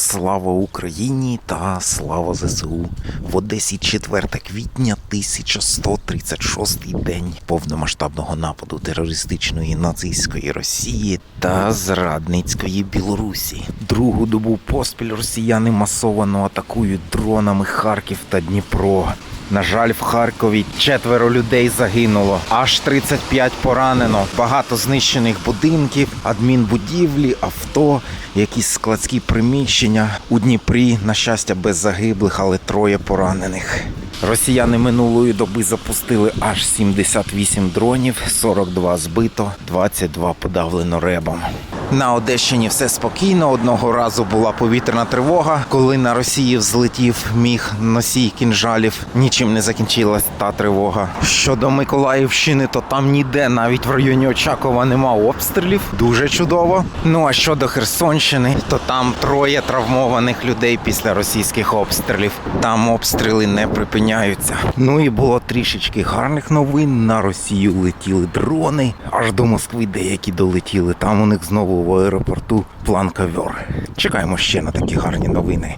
Слава Україні та слава ЗСУ. В Одесі 4 квітня 1136 день повномасштабного нападу терористичної нацистської Росії та зрадницької Білорусі. Другу добу поспіль росіяни масовано атакують дронами Харків та Дніпро. На жаль, в Харкові четверо людей загинуло, аж 35 поранено, багато знищених будинків, адмінбудівлі, авто, якісь складські приміщення. У Дніпрі, на щастя, без загиблих, але троє поранених. Росіяни минулої доби запустили аж 78 дронів, 42 збито, 22 подавлено ребом. На Одещині все спокійно. Одного разу була повітряна тривога, коли на Росії взлетів міг носій кінжалів. Нічим не закінчилась та тривога. Щодо Миколаївщини, то там ніде, навіть в районі Очакова, нема обстрілів. Дуже чудово. Ну а щодо Херсонщини, то там троє травмованих людей після російських обстрілів. Там обстріли не припиняються. Ну і було трішечки гарних новин. На Росію летіли дрони. Аж до Москви деякі долетіли. Там у них знову в аеропорту план ковер. Чекаємо ще на такі гарні новини.